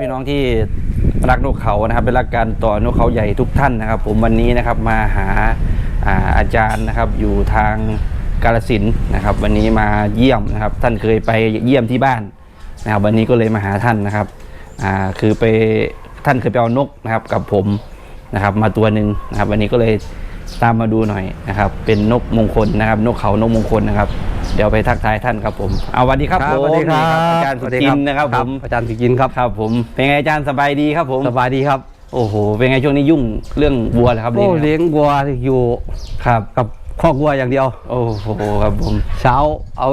พี่น้องที่รักนกเขานะครับเป็นรักการต่อนกเขาใหญ่ทุกท่านนะครับ ผมวันนี้นะครับมาหาอาอาจารย์นะครับอยู่ทางกาลสินนะครับ วันนี้มาเยี่ยมนะครับ ท่านเคยไปเยี่ยมที่บ้านนะครับ วันนี้ก็เลยมาหาท่านนะครับอ่าคือไปท่านเคยไปเอานกนะครับกับผมนะครับ มาตัวหนึ่งนะครับ วันนี้ก็เลยตามมาดูหน่อยนะครับ เป็นนกมงคลนะครับ นกเขานกมงคลนะครับ เดี๋ยวไปทักทายท่านครับผมเอาสวัสดีครับครับผมสวัสดีครับอาจารย์สุจินต์นะครับผมอาจารย์สุกินครับครับผมเป็นไงอาจารย์สบายดีครับผมสบายดีครับโอ้โห เป็นไงช่วงนี้ยุ่งเรื่องวัวเหรอครับโอ้นี่เลี้ยงวัวอยู่ครับกับคอกวัวอย่างเดียว โอ้โหครับผมเช้าเอา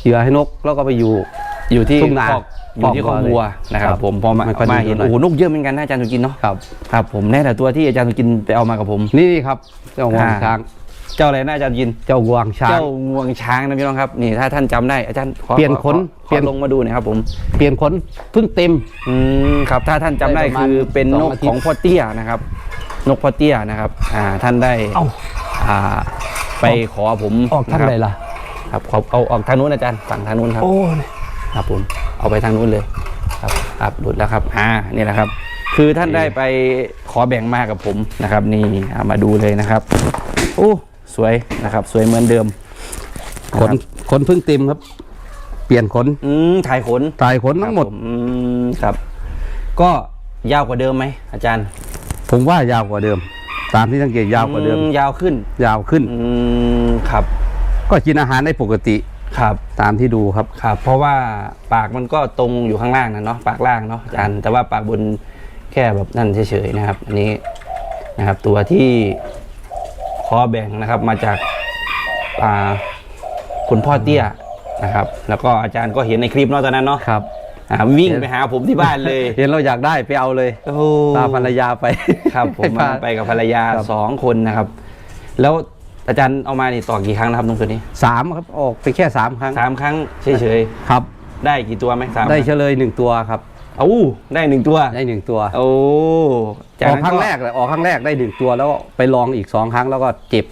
เหยื่อให้นกแล้วก็ไปอยู่อยู่ที่ทุ่งนาคอกอยู่ที่คคออกกวัวัววนะครับครับผมพอมาไม่ค่อยมาดีเห็นเท่าไหร่โอ้โหนกเยอะเหมือนกันนะอาจารย์สุกินเนาะครับครับผมแน่แต่ตัวที่อาจารย์สุกินไปเอามากับผมนี่ครับเจ้างวงอ่าช้าง เจ้าอะไรนะอาจารย์ยิน เจ้างวงช้าง เจ้างวงช้างนะพี่น้องครับ นี่ถ้าท่านจำได้อาจารย์ขอเปลี่ยนขอขนขอเปลี่ยนขอลงมาดูหน่อยครับผม เปลี่ยนขนเพิ่งเต็ม อืมครับถ้าท่านจำได้ได้ประมาณคือเป็นสนองกอาทิตย์ ของพ่อเตี้ยนะครับ นกพ่อเตี้ยนะครับอ่าท่านได้เอ้าอ่าไปขอผมออกทางนะครับไหนล่ะครับขอเอาออกทางนู้นอาจารย์ฝั่งทางนู้นครับ โอ้ยครับผมเอาไปทางนู้นเลยครับครับหลุดแล้วครับอ่านี่แหละครับ คือท่านได้ไปขอแบ่งมากับผมนะครับ นี่เอามาดูเลยนะครับโอ้ สวยนะครับ สวยเหมือนเดิม ขนขนเพิ่งเต็มครับ เปลี่ยนขนอืมถ่ายขนตายขนทั้งหมดครับผอืมครับ ก็ยาวกว่าเดิมไหมอาจารย์ ผมว่ายาวกว่าเดิม ตามที่สังเกตยาวกว่าเดิมอืยาวขึ้น ยาวขึ้นอืมครับ ก็กินอาหารได้ปกติครับ ตามที่ดูครับครับ เพราะว่าปากมันก็ตรงอยู่ข้างล่างนะเนาะปากล่างเนาะอาจารย์แต่ว่าปากบนแค่แบบนั่นเฉยๆนะครับ อันนี้นะครับ ตัวที่ข อแบ่งนะครับมาจากอ่าคุณพ่อเตี้ยนะครับ แล้วก็อาจารย์ก็เห็นในคลิปเนาะตอนนั้นเนาะครับอ่าวิ่งไปหาผมที่บ้านเลย เห็นเราอยากได้ไปเอาเลยโอ้ตามภรรยาไปครับ ผมมาไปกับภรรยาครับสองคนนะครับ แล้วอาจารย์เอามานี่ต่อกี่ครั้งนะครับตรงตัวนี้สามครับออกไปแค่สามครั้งสามครั้งเฉยครับๆได้กี่ตัวไหมสามได้เฉลยหนึ่งตัวครับ เอ้าได้หนึ่งตัว ได้หนึ่งตัวโอ้ออกครั้งแรกเลยออกครั้งแรกได้หนึ่งตัวแล้วก็ไปลองอีกสองครั้งแล้วก็เจ็บ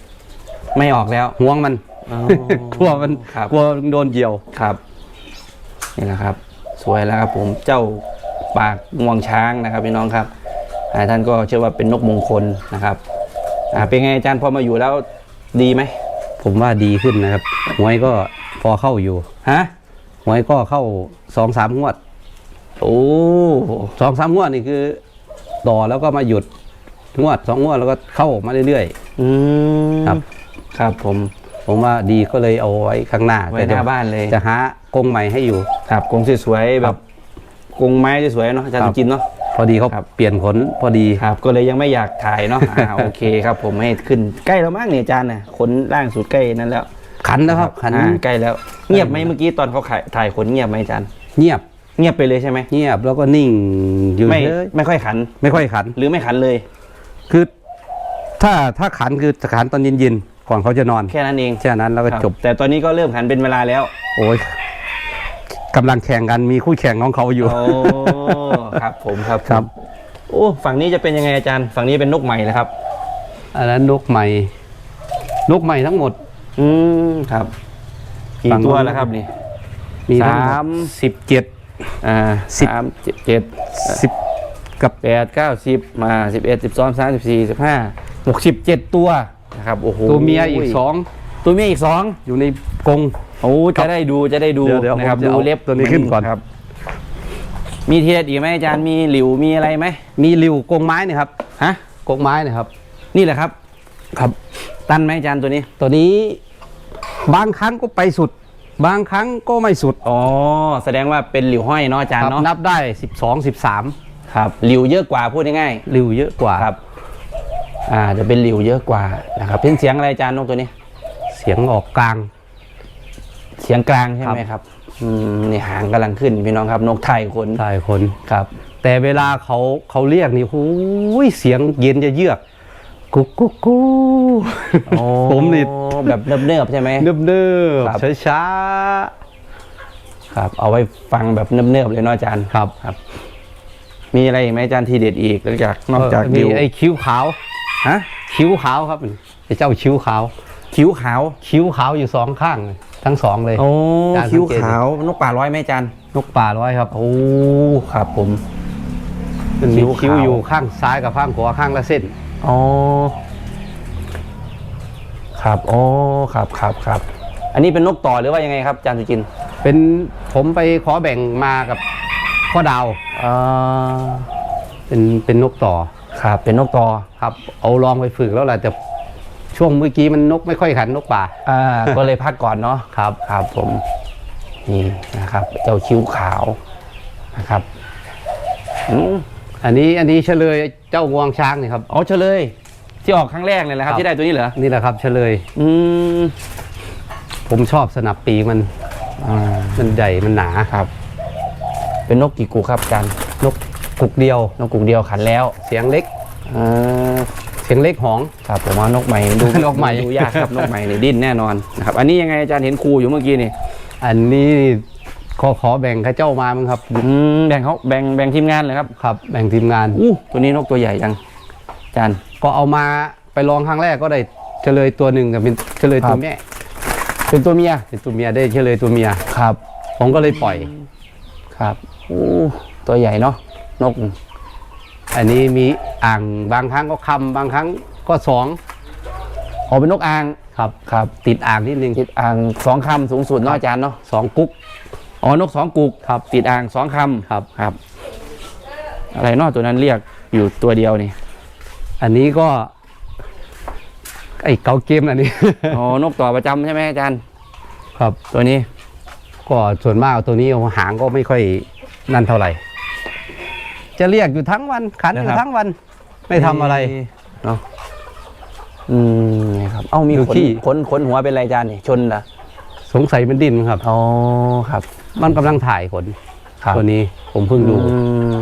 ไม่ออกแล้วห่วงมันอ๋อกลัวมันครับกลัวโดนเหยี่ยวครับนี่แหละครับ สวยแล้วครับผมเจ้าปากงวงช้างนะครับพี่น้องครับอ่าท่านก็เชื่อว่าเป็นนกมงคลนะครับอ่าเป็นไงอาจารย์พอมาอยู่แล้วดีไหมผมว่าดีขึ้นนะครับหวยก็พอเข้าอยู่ฮะหวยก็เข้าสองสามงวด โอ้สองสามงวดนี่คือ ต่อแล้วก็มาหยุดงวดสองงวดแล้วก็เข้ามาเรื่อยอืมครับ ครับผมๆผมว่าดีก็เลยเอาไว้ข้างหน้าไว้หน้าบ้านเลย จะหากรงใหม่ให้อยู่ ครับกรงสวยๆแบบกรงไม้สวยๆเนาะอาจารย์ครัสุบ จินเนาะ พอดีเขาครับ เปลี่ยนขนพอดี ครับ ก็เลยยังไม่อยากถ่ายเนาะอ่า โอเคครับผมให้ขึ้นใกล้แล้วมั้งเนี่ยอาจารย์น่ะขนล่างสุดใกล้นั้นแล้วขันนะครับ ขันอ่าใกล้แล้ว เงียบไหมเมื่อกี้ตอนเขาขายถ่ายขนเงียบไหมอาจารย์ เงียบ เงียบไปเลยใช่ไหมเงียบแล้วก็นิ่งอยู่ไม่เลยไม่ค่อยขัน ไม่ค่อยขัน หรือไม่ขันเลย คือ ถ้าถ้าขันคือจะขันตอนเย็นๆก่อนเขาจะนอนแค่นั้นเองแค่นั้นแล้วก็ครับจบ แต่ตอนนี้ก็เริ่มขันเป็นเวลาแล้ว โอ้ยกำลังแข่งกันมีคู่แข่งของเขาอยู่โอ้ครับ ผมครับครับ โอ้ฝั่งนี้จะเป็นยังไงอาจารย์ ฝั่งนี้เป็นนกใหม่เลยครับอันนั้นนกใหม่นกใหม่ทั้งหมด อืมครับกี่ฝั่งตัวนู้นแล้วครับนี่มีทั้งหสามสิบเจ็ด อ่าสิบ สามเจ็ดเจ็ดสิบกับแปดเก้าสิบมาสิบเอ็ดสิบสองสามสิบสี่สิบห้าหกสิบเจ็ดตัว นะครับโอ้โหตัวเมียอีกสองตัวเมียอีกสองอยู่ในกรง โอ้จะได้ดูจะได้ดูเดี๋ยวเดี๋ยวนะครับผมจะดูเอาเล็บตัวนี้ขึ้นก่อน ครับ มีทีเด็ดอีกไหมอาจารย์มีหลิวมีอะไรไหมมีริวกรงไม้เนะครับฮะกรงไม้นะครับ นี่แหละครับ ครับ ตันไหมอาจารย์ตัวนี้ ตัวนี้บางครั้งก็ไปสุด บางครั้งก็ไม่สุดอ๋อแสดงว่าเป็นหลิวห้อยเนาะอาจารคย์รับเนาะนับได้สิบสองสิบสามครับหลิวเยอะกว่าพูดง่ายริวเยอะกว่าๆครับ อ่าจะเป็นหลิวเยอะกว่านะครับเป็นเสียงอะไรอาจารย์นกตัวนี้ เสียงออกกลาง เสียงกลางใช่ไหมครับอืมนี่หางกำลังขึ้นพี่น้องครับ นกไทยขนใช่คน ครับ แต่เวลาเขาเขาเรียกนี่หูยเสียงเย็นจะเยือก กุ๊กกุ๊กกูผมนี่แบบเนิบๆใช่ไหม เนิบเนิบครับ ช้าช้าครับ เอาไว้ฟังแบบเนิบๆเลยเนาะอาจารย์ๆครับครับ มีอะไรอีกไหมอาจารย์ทีเด็ดอีกนอกจากนอกจากมีดิวไอ้คิ้วขาว ฮะคิ้วขาวครับไอ้เจ้าคิ้วขาว คิ้วขาวคิ้วขาวอยู่สองข้างเลยทั้งสองเลย โอ้จานสังเกตคิ้วขาวนกป่าร้อยไหมอาจารย์นกป่าร้อยครับโอ้ครับผม มันมีคิ้คิ้ววขาว อยู่ข้างซ้ายกับข้างขวาข้างละเส้น อ๋อ ครับโอ้ครับครับครับ อันนี้เป็นนกต่อหรือว่ายังไงครับอาจารย์สุจินต์เป็นผมไปขอแบ่งมากับพ่อดาวอ่าเป็นเป็นนกต่อครับ เป็นนกต่อ ครับ เอาลองไปฝึกแล้วแหละแต่ช่วงเมื่อกี้มันนกไม่ค่อยขันนกป่า อ่า ก็เลยพักก่อนเนาะ ครับ ครับผม นี่นะครับ เจ้าคิ้วขาวนะครับอืม อันนี้อันนี้เฉลยเจ้างวงช้างนี่ครับ อ๋อเฉลย ที่ออกครั้งแรกเลยแหละครับ ครับ ที่ได้ตัวนี้เหรอนี่แหละครับเฉลย อืมผมชอบสนับปีกมันอ่ามันใหญ่มันหนา ครับ เป็นนกกี่กูครับอาจารย์นกกุกเดียวนกกุกเดียวขันแล้วเสียงเล็ก อ่าเสียงเล็กหอง ครับผมว่านกใหม่ดู นกใหม่ ดูยากครับนกใหม่นี่ดิ้นแน่นอนนะครับอันนี้ยังไงอาจารย์เห็นครูอยู่เมื่อกี้นี่อันนี้ ขอขอแบ่งข้าเจ้ามามั้งครับ อืมแบ่งเขาแบ่งแบ่งทีมงานเลยครับครับ แบ่งทีมงานอู้ตัวนี้นกตัวใหญ่จังอาจารย์ก็เอามาไปลองครั้งแรกก็ได้เฉลยตัวหนึ่งกับเป็นเฉลยตัวแม่เป็นตัวเมียเป็นตัวเมียได้เฉลยตัวเมียครับ ผมก็เลยปล่อย ครับอู้ตัวใหญ่เนาะนก อันนี้มีอ่างบางครั้งก็คำบางครั้งก็สองอ๋อเป็นนกอ่างครับครับ ติดอ่างนิดนึงติดอ่างสองคำสูงสุดเนาะอาจารย์เนาะสองกุ๊ก อ๋อนกสองกุกครับติดอ่างสองคำครับครับ อะไรเนาะตัวนั้นเรียกอยู่ตัวเดียวนี่ อันนี้ก็ ไอ้เกาเกมอันนี้ อ๋อนกต่อประจำใช่ไหมอาจารย์ ครับ ตัวนี้ก็ส่วนมากตัวนี้หางก็ไม่ค่อยนั่นเท่าไหร่ จะเรียกอยู่ทั้งวันขันอยู่ทั้งวัน ไม่ทำอะไร เนาะอืมนี่ครับ เอ้ามีดูขนขี้ ขนขนหัวเป็นไรอาจารย์นี่ชนเหรอ สงสัยมันดิ้นครับ อ๋อครับ มันกำลังถ่ายขนครับตัวนี้ผมเพิ่งดู อืม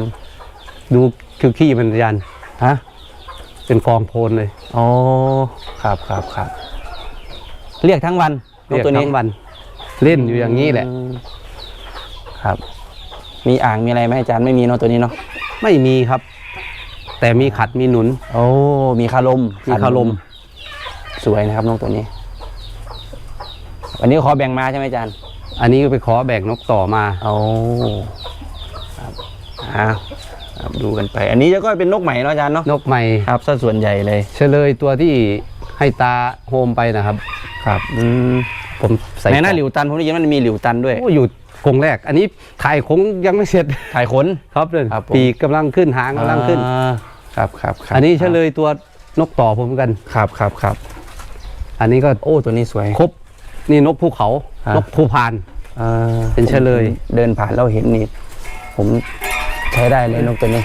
ดูคือขี้มันยันฮะเป็นกองโพลนเลยอ๋อครับครับครับเรียกทั้งวันนเรียกตัวนี้ทั้งวัน เล่นอยู่อย่างนี้แหละ อืมครับ มีอ่างมีอะไรไหมอาจารย์ไม่มีเนาะตัวนี้เนาะไม่มีครับ แต่มีขัดมีหนุน โอ้มีคารมมีคารมสวยนะครับนกตัวนี้ วันนี้ขอแบ่งมาใช่ไหมอาจารย์อันนี้ก็ไปขอแบ่งนกต่อมาโอ้ครับอ่าครับดูกันไป อันนี้ก็เป็นนกใหม่เนาะอาจารย์เนาะนกใหม่ครับซะส่วนใหญ่เลยเฉลยตัวที่ให้ตาโฮมไปนะครับ ครับอืมผมใส่ในหน้าหกลิล่องวตันผมได้ยินว่ามันมีหลิวตันด้วยโอ้อยู่กรงแรก อันนี้ถ่ายคงยังไม่เสร็จถ่ายขนครับเลยครับผมปีกกำลังขึ้นหางกำลังขึ้นอ่าครับครับครับอันนี้เฉลยตัวนกต่อผมเหมือนกันครับครับครับอันนี้ก็โอ้ตัวนี้สวยครบ นี่นกภูเขาอ่านนกภูพาน อ่าเป็นเฉลย ผมเดินผ่านแล้วเห็นนี่ ผมใช้ได้เลยนกตัวนี้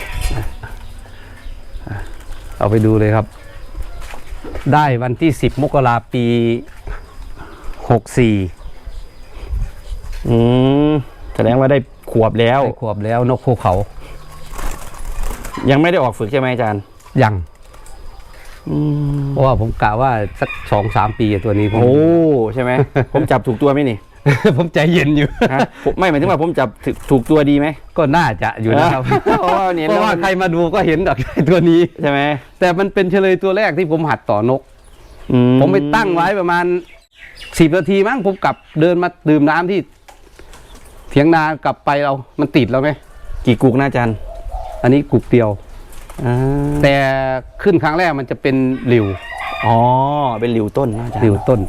เอาไปดูเลยครับ ได้วันที่ 10 มกราปี 64อืมแสดงว่าได้ขวบแล้ว ได้ขวบแล้วนกภูเขายังไม่ได้ออกฝึกใช่ไหมอาจารย์ ยัง อืมเพราะว่าผมกะว่าสักสองสามปีตัวนี้ผม โอ้ ใช่ไหม ผมจับถูกตัวไหมนี่ผมใจเย็นอยู่ ฮะผมไม่หมายถึงว่าผมจับถูกถูกตัวดีไหม ก็น่าจะอยู่นะครับเพราะว่าเนี่ยเพราะว่าใครมาดูก็เห็นดอกตัวนี้ ใช่ไหมแต่มันเป็นเฉลยตัวแรกที่ผมหัดต่อนก อืผมไปตั้งไว้ประมาณสิบนาทีมั้งผมกลับเดินมาดื่มน้ำที่ เถียงนากลับไปเรา มันติดแล้วไหมกี่กุกนะอาจารย์ อันนี้กุกเดียว อ่าแต่ขึ้นครั้งแรกมันจะเป็นหลิวอ๋อเป็นหลิวต้นนะอาจารย์หลิวต้น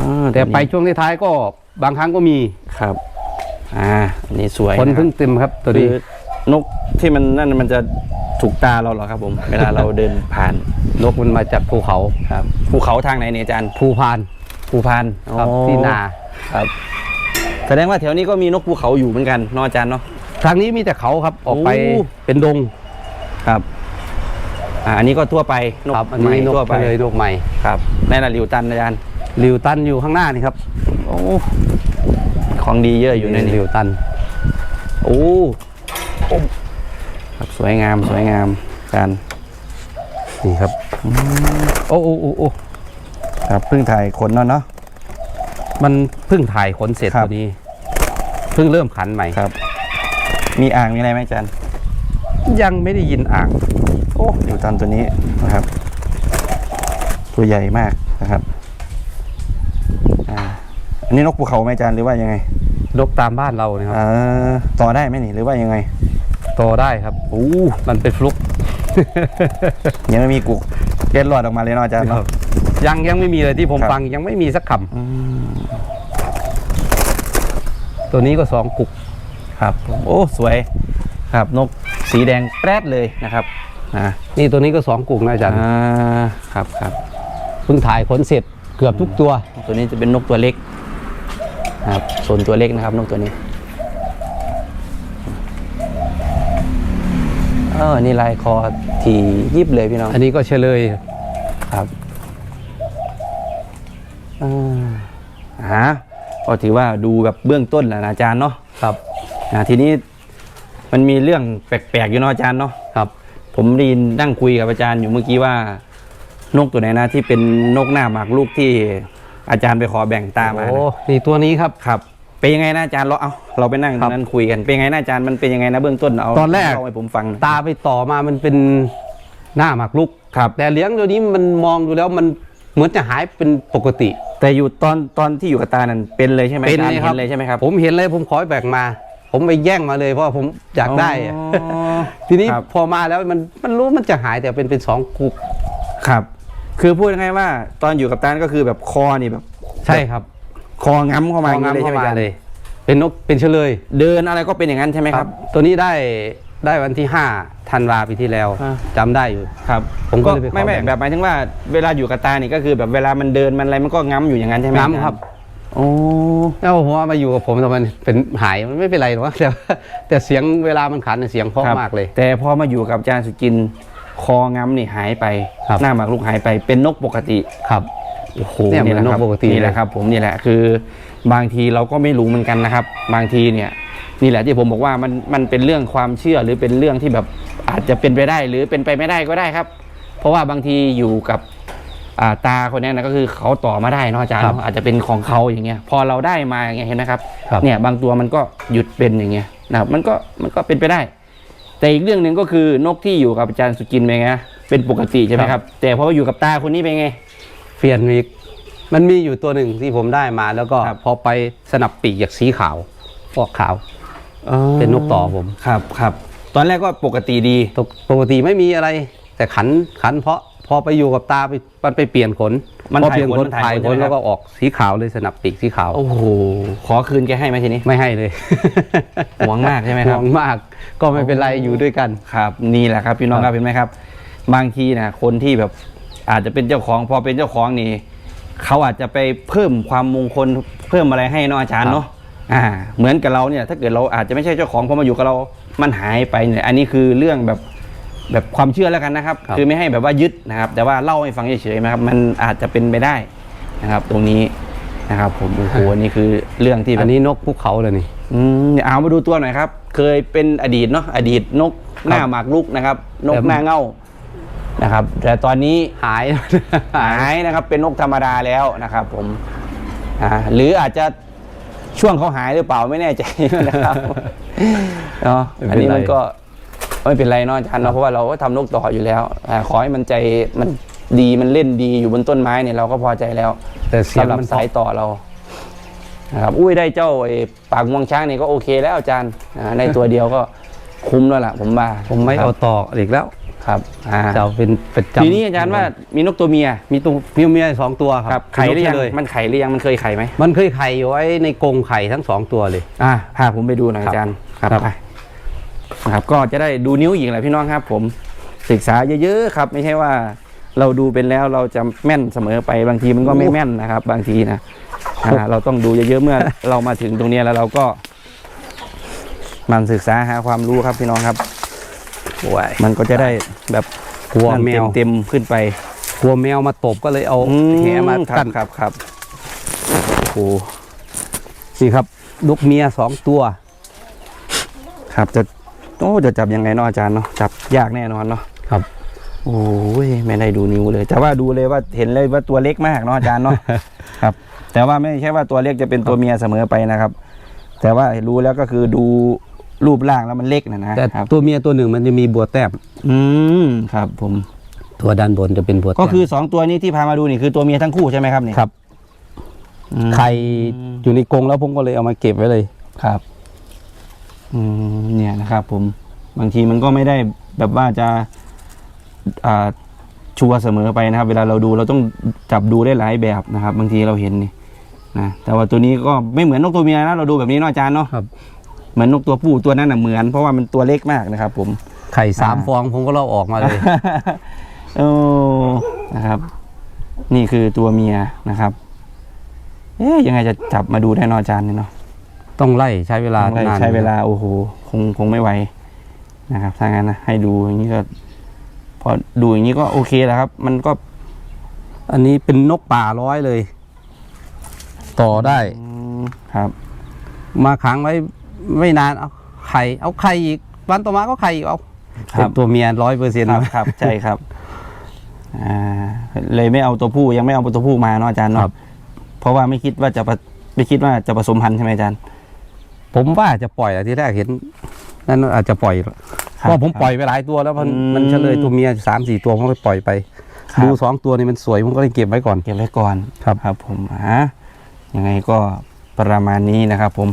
อ่าแต่ไปช่วงท้ายๆก็บางครั้งก็มีครับ อ่าอันนี้สวยผลนะครับเพิ่งเต็มครับ ตัวคืนี้อนกที่มันนั่นมันจะถูกตาเราเหรอครับผม เวลาเราเดินผ่านนกมันมาจากภูเขาครับภูเขาทางไหนเนี่ยอาจารย์ภูพานภูพานครับอ๋อที่นาครับ แสดงว่าแถวนี้ก็มีนกภูเขาอยู่เหมือนกันเนาะอาจารย์เนาะทางนี้มีแต่เขาครับออกไปโอ้เป็นดง ครับอ่าอันนี้ก็ทั่วไปนกครับอันใหม่นี้นกทั่วไปเฉลยนกใหม่ครับในระหลิวตันอาจารย์หลิวตันอยู่ข้างหน้านี่ครับโอ้ของดีเยอะอยู่ในหนี้ลิวตันโอ้โอ้ครับสวยงามสวยงามอาจารย์นี่ครับโอ้โอ้โอ้โอ้ครับเพิ่งถ่ายขนเนาะเนาะ มันเพิ่งถ่ายขนเสร็จครับ ตัวนี้เพิ่งเริ่มขันใหม่ ครับ มีอ่างมีอะไรไหมอาจารย์ ยังไม่ได้ยินอ่าง โอ้อยู่ตันตัวนี้นะครับ ตัวใหญ่มากนะครับอ่าอันนี้นกภูเขาไหมอาจารย์หรือว่ายังไงนกตามบ้านเราเนี่ยครับอ่าต่อได้ไหมนี่หรือว่ายังไงโตได้ครับโอ้มันเป็นฟลุกยังไม่มีกุกเล็ดรอดออกมาเลยเนาะอาจารย์เนาะยังยังไม่มีเลยที่ผมครับฟังยังไม่มีสักคอืมำตัวนี้ก็สองกุกครับผมโอ้สวยครับนก สีแดงแปรดเลยนะครับอ่านี่ตัวนี้ก็สองกุกนะอาจารย์อ่าครับครับเพิ่งถ่ายขนเสร็จเกือบทุกตัว ตัวนี้จะเป็นนกตัวเล็กนะครับส่วนตัวเล็กนะครับนกตัวนี้เออนี่ลายคอทียิบเลยพี่น้องอันนี้ก็เฉลยครับอ่าฮะก็ถือว่าดูแบบเบื้องต้นแหละนะอาจารย์เนาะครับอ่าทีนี้ มันมีเรื่องแปลกๆอยู่เนาะอาจารย์เนาะครับ ผมได้ยินนั่งคุยกับอาจารย์อยู่เมื่อกี้ว่านกตัวไหนนะที่เป็นนกหน้าหมากลูกที่อาจารย์ไปขอแบ่งตามาโอ้นะนี่ตัวนี้ครับครับ เป็นยังไงนะอาจารย์เราเอาเราไปนั่งตครัรบงนั้นคุยกันเป็นยังไงนะอาจารย์มันเป็นยังไงนะเบื้องต้นเอาตอนแรก เล่าให้ผมฟังหน่อย ตาไปต่อมามันเป็นหน้าหมากลุกครับ แต่เลี้ยงตัวนี้มันมองดูแล้วมันเหมือนจะหายเป็นปกติแต่อยู่ตอนตอนที่อยู่กับตานั่นเป็นเลยใช่ไหมเป็นอาจารย์เลยครับเห็นเลยใช่ไหมครับ ผมเห็นเลยผมขอแบ่งมา ผมไปแย่งมาเลยเพราะว่าผมอยากได้อะ อ๋อ ทีนี้ครับ พอมาแล้วมันมันรู้มันจะหายแต่เป็นเป็นสองกุกครับ คือพูดง่ายๆว่า ตอนอยู่กับตาก็คือแบบคอนี่แบบใช่ครับคอง้ำเข้ามาอย่างพนี้อเลยใช่ไหมข้าอาจารย์เลย เป็นนกเป็นเฉลยเดินอะไรก็เป็นอย่างนั้นใช่ไหมครับ ตัวนี้ได้ได้วันที่ห้าธันวาปีที่แล้วอ่า จำได้อยู่ ครับผมก็ก็เลยไปขอไม่ไม่แบ่ง แบบหมายถึงว่าเวลาอยู่กับตานี่ก็คือแบบเวลามันเดินมันอะไรมันก็ง้ำอยู่อย่างนั้นใช่ไหมน้ำครับ โอ้แล้วผมว่ามาอยู่กับผมทำไมเป็นหายมันไม่เป็นไรหรอกแต่ว่าแต่เสียงเวลามันขันเนี่ยเสียงเพราะครับมากเลย แต่พอมาอยู่กับอาจารย์สุกินคอง้ำนี่หายไป ครับ หน้าหมากลูกหายไปเป็นนกปกติครับ โอ้โหเนี่ยเหมือนแหละครับนกปกตินี่แหละครับผมนี่แหละคือบางทีเราก็ไม่รู้เหมือนกันนะครับ บางทีเนี่ยนี่แหละที่ผมบอกว่ามันมันเป็นเรื่องความเชื่อหรือเป็นเรื่องที่แบบอาจจะเป็นไปได้หรือเป็นไปไม่ได้ก็ได้ครับ เพราะว่าบางทีอยู่กับอ่า ตาคนนี้นะก็คือเขาต่อมาได้เนาะอาจารย์ครับเนาะอาจจะเป็นของเขาอย่างเงี้ยพอเราได้มาอย่างเงี้ยเห็นไหมครับครับเนี่ยบางตัวมันก็หยุดเป็นอย่างเงี้ยนะครับมันก็มันก็เป็นไปได้ แต่อีกเรื่องหนึ่งก็คือนกที่อยู่กับอาจารย์สุจินต์เป็นไงเป็นปกติใช่ไหมครับแต่พออยู่กับตาคนนี้เป็นไงเปลี่ยนอีกมันมีอยู่ตัวหนึ่งที่ผมได้มาแล้วก็ครับ พอไปสนับปีกจากสีขาวฟอกขาว เป็นนกต่อผม ครับครับ ตอนแรกก็ปกติดีปกปกติไม่มีอะไร แต่ขันขันเพราะพอไปอยู่กับตาไปมันไปเปลี่ยนขนมันพอถ่ายเปลี่ยนขนขนมันถ่ายถ่ายขนขใช่ไหมนครับแล้วก็ออกสีขาวเลยสนับปีกสีขาวโอ้โห ขอคืนแกให้ไหมทีนี้ ไม่ให้เลยหวงมากใช่ไหมคห่รัวบงมากก็ไม่เป็นไรอยู่ด้วยกัน ครับนี่แหละครับพี่น้องคครัรับบเห็นไหมครับ บางทีนะคนที่แบบอาจจะเป็นเจ้าของพอเป็นเจ้าของนี่เขาอาจจะไปเพิ่มความมงคลเพิ่มอะไรให้เนาะอาจารย์เนาะอ่า เหมือนกับเราเนี่ย ถ้าเกิดเราอาจจะไม่ใช่เจ้าของพอมาอยู่กับเรา มันหายไปเนี่ยอันนี้คือเรื่องแบบ แบบความเชื่อแล้วกันนะครับ ครับ คือไม่ให้แบบว่ายึดนะครับ แต่ว่าเล่าให้ฟังเฉยๆนะครับ มันอาจจะเป็นไปได้นะครับ ตรงนี้นะครับ ผมโอ้โหนี่คือเรื่องที่แบอับนนี้นกภูเขาเลยนี่ อืมเอามาดูตัวหน่อยครับ เคยเป็นอดีตเนาะอดีตนกหน้าหมากรุกนะครับ นกแต่หน้าเง่านะครับ แต่ตอนนี้หาย หายนะครับ เป็นนกธรรมดาแล้วนะครับ ผมอ่าหรืออาจจะช่วงเขาหายหรือเปล่าไม่แน่ใจนะครับเนาะไม่เป็นไร อันนี้มันก็ ไม่เป็นไรเนาะอาจารย์เนาะเพราะว่าเราก็ทำนกต่ออยู่แล้วอ่าขอให้มันใจมันดีมันเล่นดีอยู่บนต้นไม้เนี่ยเราก็พอใจแล้วแต่เสียงสำหรับมันสายต่อเรานะครับอุ้ยได้เจ้าไอ้ปากงวงช้างนี่ก็โอเคแล้วอาจารย์อ่าในตัวเดียวก็คุ้มแล้วล่ะผมว่าผมไม่คเอารับต่ออีกแล้วครับอ่าจะเอาเป็นประจำทีนี้อาจารย์ว่ามีนกตัวเมียมีตัวมีเมียสองตัวคครัรับบไข่หรือยังเลยมันไข่หรือยังมันเคยไข่ไหมมันเคยไข่อยู่ไว้ในกรงไข่ทั้งสองตัวเลย อ่าพาผมไปดูหน่อยครับอาจารย์ครับครับ ไป นะครับก็จะได้ดูนิ้วอีกแหละพี่น้องครับ ผมศึกษาเยอะๆครับ ไม่ใช่ว่าเราดูเป็นแล้วเราจะแม่นเสมอไปบางทีมันก็ไม่แม่นนะครับ บางทีนะอ่าเราต้องดูเยอะๆเมื่อเรามาถึงตรงเนี้ยแล้วเราก็ มันศึกษาหาความรู้ครับพี่น้องครับ โอ้ยมันก็จะได้แบบกลัวแมวเต็มๆขึ้นไปกลัวแมวมาตบก็เลยเอาแหมาครับกั้นครับครับโอ้โหนี่ครับลูกเมียสองตัว ครับจะ โอ้จะจับยังไงเนาะอาจารย์เนาะจับยากแน่นอนเนาะครับ โอ้ยไม่ได้ดูนิ้วเลยแต่ว่าดูเลยว่าเห็นเลยว่าตัวเล็กมากเนาะอาจารย์เนาะครับ แต่ว่าไม่ใช่ว่าตัวเล็กจะเป็นตัวเมียเสมอไปนะครับ แต่ว่ารู้แล้วก็คือดูรูปร่างแล้วมันเล็กนะนะแต่ครับตัวเมียตัวหนึ่งมันจะมีบัวแต้มอืมครับ ผมตัวด้านบนจะเป็นบัวแต้มก็คือสองตัวนี้ที่พามาดูนี่คือตัวเมียทั้งคู่ใช่ไหมครับนี่ครับอืมไข่อยู่ในกรงแล้วผมก็เลยเอามาเก็บไว้เลยครับ อืมเนี่ยนะครับผมบางทีมันก็ไม่ได้แบบว่าจะอ่าชัวร์เสมอไปนะครับ เวลาเราดูเราต้องจับดูได้หลายแบบนะครับ บางทีเราเห็นนี่นะแต่ว่าตัวนี้ก็ไม่เหมือนนกตัวเมียนะเราดูแบบนี้เนาะอาจารย์เนาะครับ เหมือนนกตัวผู้ตัวนั้นน่ะเหมือน เพราะว่ามันตัวเล็กมากนะครับ ผม ไข่สามอ่า ฟองผมก็เล่าออกมาเลย โอ้นะครับ นี่คือตัวเมียนะครับ เอ๊ยยังไงจะจับมาดูได้เนอะอาจารย์เนี่ยเนาะ ต้องไล่ใช้เวลาต้องนานใช้เวลาโอ้โหคงคงไม่ไหวนะครับถ้างั้นนะให้ดูอย่างนี้ก็ พอดูอย่างนี้ก็โอเคแล้วครับ มันก็ อันนี้เป็นนกป่าร้อยเลย ต่อได้อืมครับ มาขังไว้ไม่นานเอาไข่เอาไข่อีกวันต่อมาก็ไข่อีกเอาครับเป็นตัวเมียร้อยเปอร์เซ็นต์ครับครับใช่ครับอ่าเลยไม่เอาตัวผู้ยังไม่เอาตัวผู้มาเนาะอาจารย์ครัเนาะบเพราะว่าไม่คิดว่าจะผไม่คิดว่าจะผสมพันธุ์ใช่ไหมอาจารย์ ผมว่าจะปล่อยอะที่แรกเห็น นั่นอาจจะปล่อยครับเพราะผมปล่อยไปหลายตัวแล้วมันอืม มันเฉลยตัวเมียสามสี่ตัวผมก็ปล่อยไป ครับดูสองตัวนี้มันสวยผมก็เลยเก็บไว้ก่อน เก็บไว้ก่อนครับ ครับผมอะยังไงก็ประมาณนี้นะครับ ผม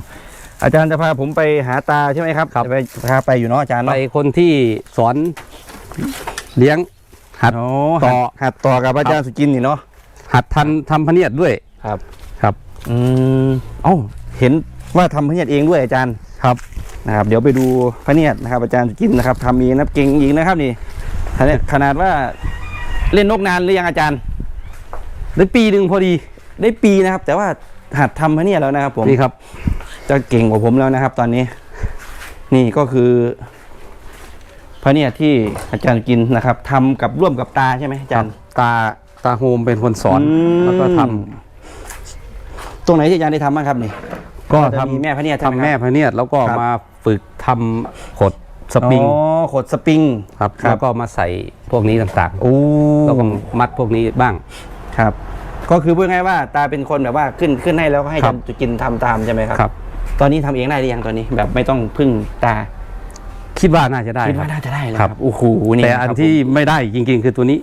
อาจารย์จะพาผมไปหาตาใช่ไหมครับครับจะไปพาไปอยู่เนาะอาจารย์ไปเนาะคนที่สอนเลี้ยง หัดโอ้ต่หัอดหัดต่อกับอาจารย์สุจินนี่เนาะหัดทันทำพะเนียดด้วยครับ ครับ อืมเอ้าเห็น ว่าทำพระเนียดเองด้วยอาจารย์ครับนะครับเดี๋ยวไปดูพระเนียดนะครับ อาจารย์สุจินนะครับทำเองนะครับเก่งอีกนะครับนี่ขนาดขนาดว่าเล่นนกนานหรือยังอาจารย์ ได้ปีหนึ่งพอดีได้ปีนะครับ แต่ว่าหัดทำพระเนียดแล้วนะครับ ผมนี่ครับ จะเก่งกว่าผมแล้วนะครับ ตอนนี้ นี่ก็คือพระเนียดที่อาจารย์กินนะครับทำกับร่วมกับตาใช่ไหมอาจารย์ตาตาโฮมเป็นคนสอนมแล้วก็ทตรงไหนที่อาจารย์ได้ทำบ้างครับนี่ำ ก็จะทำมีแม่พระเนียดใช่ไหมทำครับแม่พะเนียดแล้วก็ครับ มาฝึกทำขดสปริงอ๋อขดสปริง ครับครับ แล้วก็มาใส่พวกนี้ต่างโอ้ๆแล้วก็มัดพวกนี้บ้าง ครับ ก็คือพูดง่ายๆว่าตาเป็นคนแบบว่าขึ้นขึ้นให้แล้วก็ให้ครับจะกินทำตามใช่ไหมครับ ครับ ตอนนี้ทำเองได้หรือยังตอนนี้แบบไม่ต้องพึ่งตาคิดว่าน่าจะได้คิดว่าครับน่าจะได้แล้วครับโอ้โหนี่แต่อันครับที่ไม่ได้จริงๆ คือตัวนี้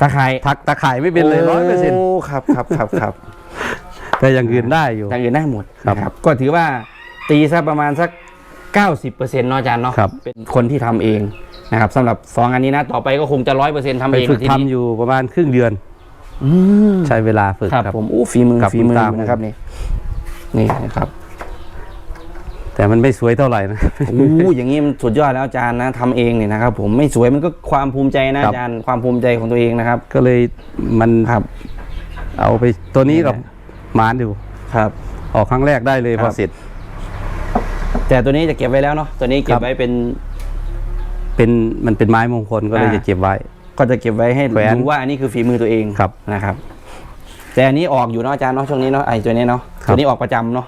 ตาไคร้ทักตะข่ายไม่เป็นเลยร้อยเปอร์เซ็นต์โอ้ครับครับครับครับ แต่อย่างอื่นได้อยู่ อย่างอื่นได้หมดครับนะครับ ก็ถือว่าตีซะประมาณสัก 90%เนาะอาจารย์เนาะครับ เป็นคนที่ทำเองนะครับสำหรับสองอันนี้นะต่อไปก็คงจะร้อยเปอร์เซ็นต์ทำไปเองฝึกทีทำนี้อยู่ประมาณครึ่งเดือน อืม ใช้เวลาฝึกครับครับผมอู้ฝีมือกับฝีมือคุณตานะครับนี่นี่นะครับแต่มันไม่สวยเท่าไหร่นะโอ้อย่างนี้มันสุดยอดแล้วอาจารย์นะทำเองเนี่ยนะครับ ผมไม่สวยมันก็ความภูมิใจนะครับ อาจารย์ความภูมิใจของตัวเองนะครับ ก็เลยมันครับ เอาไปตัวนี้นี่แหกัละบห มานดูครับ ออกครั้งแรกได้เลยครับพอเสร็จ แต่ตัวนี้จะเก็บไว้แล้วเนาะตัวนี้เก็ครับบไว้เป็น เป็นมันเป็นไม้มงคลก็เลยอ่า จะเก็บไว้ ก็จะเก็บไว้ให้แขวนรู้ว่าอันนี้คือฝีมือตัวเองครับนะครับ แต่อันนี้ออกอยู่เนาะอาจารย์เนาะช่วงนี้เนาะไอ้ตัวนี้เนาะครับ ตัวนี้ออกประจำเนาะ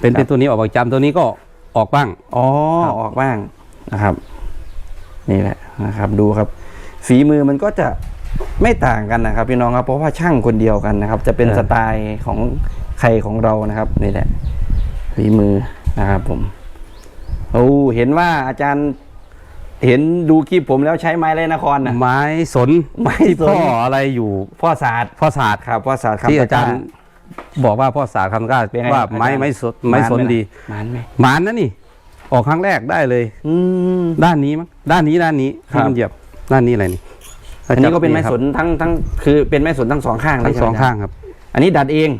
เป็นครับเป็นตัวนี้ออกประจำตัวนี้ก็ออกบ้าง อ๋อครับออกบ้างนะครับ นี่แหละนะครับ ดูครับ ฝีมือมันก็จะ ไม่ต่างกันนะครับพี่น้องครับ เพราะว่าช่างคนเดียวกันนะครับ จะเป็นสไตล์ของใครของเรานะครับนี่แหละฝีมือนะครับ ผมโอ้เห็นว่าอาจารย์เห็นดูคลิปผมแล้วใช้ไม้เลยนครนะไม้สนไม้ที่สนพ่ออะไรอยู่พ่อศาสตร์พ่อศาสตร์ครับพ่อศาสตร์คำที่อาจารย์ตะกบอกว่าพ่อศาสตร์คำกล้าเป็นไงว่าอาจารย์ไม้ไม้สนไม้สนดีหมานไหมหมานนะนี่ ออกครั้งแรกได้เลย อืมด้านนี้มั้งด้านนี้ด้านนี้ครับที่มันเหยียบด้านนี้อะไรนี่ อันนี้ก็เป็นไม้ครับสนทั้งทั้งคือเป็นไม้สนทั้งสองข้างเลยทั้งใช่สไหมองอาจารย์ข้างครับ อันนี้ดัดเอง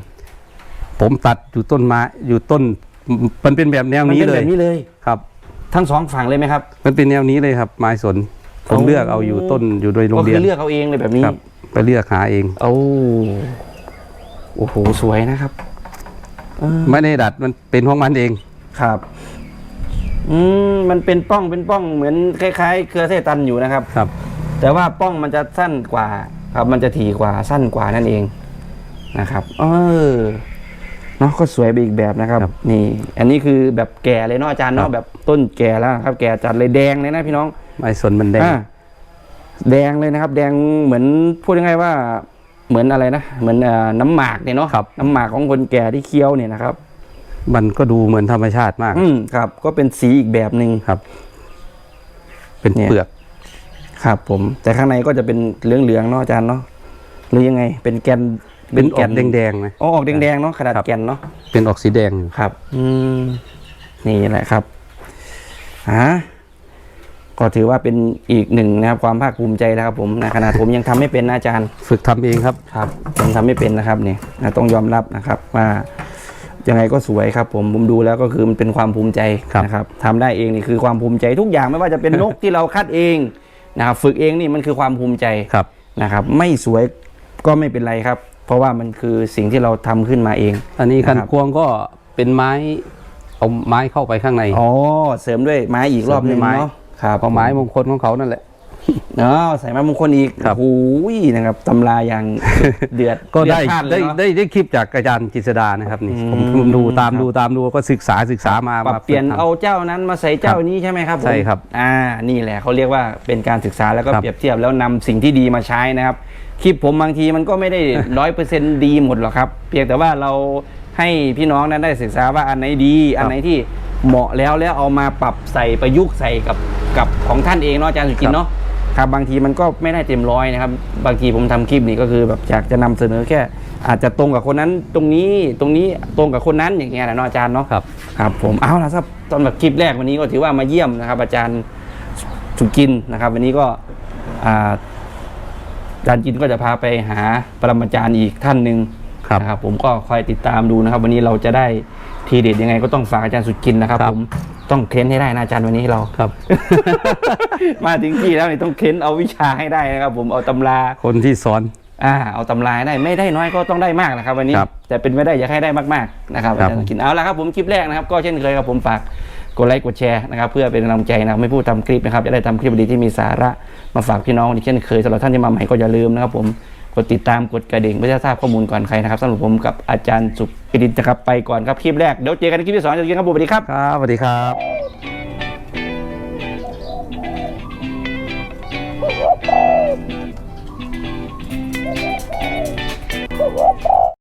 ผมตัดอยู่ต้นไม้อยู่ต้น มันเป็นแบบแนวมันนี้เป็นเลแบยบนี้เลยครับ ทั้งสองฝั่งเลยไหมครับ มันเป็นแนวนี้เลยครับ ไม้สนผมโอ้เลือกเอาอยู่ต้นอยู่โดยโรงก็เรีคืยนอเลือกเอาเองเลยแบบนี้ครับไปเลือกหาเองโอ้โอ้โหสวยนะครับเออไม่ได้ดัดมันเป็นของมันเองครับอืมมันเป็นป้องเป็นป้องเหมือนคล้าย ๆ เครือเทตันอยู่นะครับครับ แต่ว่าป้องมันจะสั้นกว่าครับมันจะถี่กว่าสั้นกว่านั่นเองนะครับเออเนาะก็สวยไปอีกแบบนะครับครับนี่ อันนี้คือแบบแก่เลยเนาะอาจารย์ครัเนาะบแบบต้นแก่แล้วนะครับ แก่จัดเลยแดงเลยนะพี่น้องไม้สนมันแดงอ่าแดงเลยนะครับ แดงเหมือนพูดง่ายๆว่าเหมือนอะไรนะเหมือนเอ่อน้ำหมากเนี่ยเนาะครับน้ำหมากของคนแก่ที่เคี้ยวเนี่ยนะครับ มันก็ดูเหมือนธรรมชาติมาก อืมครับ ก็เป็นสีอีกแบบหนึ่งครับ เป็นเนี่ยเปลือก ครับผม แต่ข้างในก็จะเป็นเหลืองๆเนาะอาจารย์เนาะหรือยังไง เป็นแกนเป็นออกแดงๆนะอ๋อออกแดงๆเนาะขนาดครับแก่นเนาะเป็นออกสีแดงครับ อืมนี่แหละครับฮะก็ถือว่าเป็นอีกหนึ่งนะครับความภาคภูมิใจนะครับ ผมนะขนาดผมยังทำไม่เป็นนะอาจารย์ ฝึกทำเองครับครับผมทำไม่เป็นนะครับเนี่ยนะต้องยอมรับนะครับว่ายังไงก็สวยครับ ผมผมดูแล้วก็คือมันเป็นความภูมิใจครับนะครับทำได้เองนี่คือความภูมิใจทุกอย่างไม่ว่าจะเป็นนกที่เราคัดเอง นะครับฝึกเองนี่มันคือความภูมิใจครับนะครับ ไม่สวยก็ไม่เป็นไรครับ เพราะว่ามันคือสิ่งที่เราทำขึ้นมาเอง อันนี้คันนะครับควงก็เป็นไม้เอาไม้เข้าไปข้างในอ๋อเสริมด้วยไม้อีกรอบหนึงเสริมด้วยไม้เนาะครับเอาไม้มงคลของเขานั่นแหละ เนาะใส่ไม้มงคลอีกครับ โอ้โหนะครับตำราอย่างเดือดก็ได้เอพล่านเลได้ยเนาะได้ได้คลิปจากอาจารย์กฤษดานะครับนี่อืมผมผมดูตามครับ ดูตามดูก็ศึกษาศึกษามาปรับมาเปลี่ยนฝึกทำ เอาเจ้านั้นมาใส่เจ้านี้ใช่ไหมครับผมใช่ครับอ่านี่แหละเขาเรียกว่าเป็นการศึกษาแล้วก็ครับ เปรียบเทียบแล้วนำสิ่งที่ดีมาใช้นะครับคลิปผมบางทีมันก็ไม่ได้ ร้อยเปอร์เซ็นต์ดีหมดหรอกครับ เพียงแต่ว่าเราให้พี่น้องนั้นได้ศึกษาว่าอันไหนดีอันไหนที่เหมาะแล้วแล้วเอามาปรับใส่ประยุกต์ใส่กับกับของท่านเองเนาะอาจารย์สุจินต์เนาะ ครับบางทีมันก็ไม่ได้เต็มร้อยนะครับ บางทีผมทำคลิปนี้ก็คือแบบอยากจะนำเสนอแค่ อาจจะตรงกับคนนั้นตรงนี้ตรงนี้ตรงกับคนนั้นอย่างเงี้ยนะเนาะอาจารย์เนาะครับครับ ผมเอาละครับตอนแบบคลิปแรกวันนี้ก็ถือว่ามาเยี่ยมนะครับ อาจารย์สุกินนะครับ วันนี้ก็อ่าอาจารย์จินก็จะพาไปหาปรมาจารย์อีกท่านหนึ่งครับนะครับ ผมก็คอยติดตามดูนะครับ วันนี้เราจะได้ทีเด็ดยังไงก็ต้องฝากอาจารย์สุกินนะครับครับผม ต้องเค้นให้ได้นะอาจารย์วันนี้เราครับ มาถึงที่แล้วนี่ต้องเค้นเอาวิชาให้ได้นะครับ ผมเอาตำราคนที่สอนอ่าเอาตำราให้ได้ไม่ได้น้อยก็ต้องได้มากนะครับวันนี้ครับแต่เป็นไม่ได้อยากให้ได้มากๆนะครับครับ อาจารย์กินเอาละครับผมคลิปแรกนะครับ ก็เช่นเคยครับผมฝากกดไลค์กดแชร์นะครับเพื่อเป็นกำลังใจนะครับไม่พูดทำคลิปนะครับจะได้ทำคลิปดีๆที่มีสาระมาฝากพี่น้องอีกเช่นเคยสำหรับท่านที่มาใหม่ก็อย่าลืมนะครับผม กดติดตามกดกระดิ่งเพื่อจะทราบข้อมูลก่อนใครนะครับสำหรับผมกับอาจารย์สุกิดินจะครับไปก่อนครับคลิปแรกเดี๋ยวเจอกันในคลิปที่สองจะกินครับผมสวัสดีครับ ครับสวัสดีครับ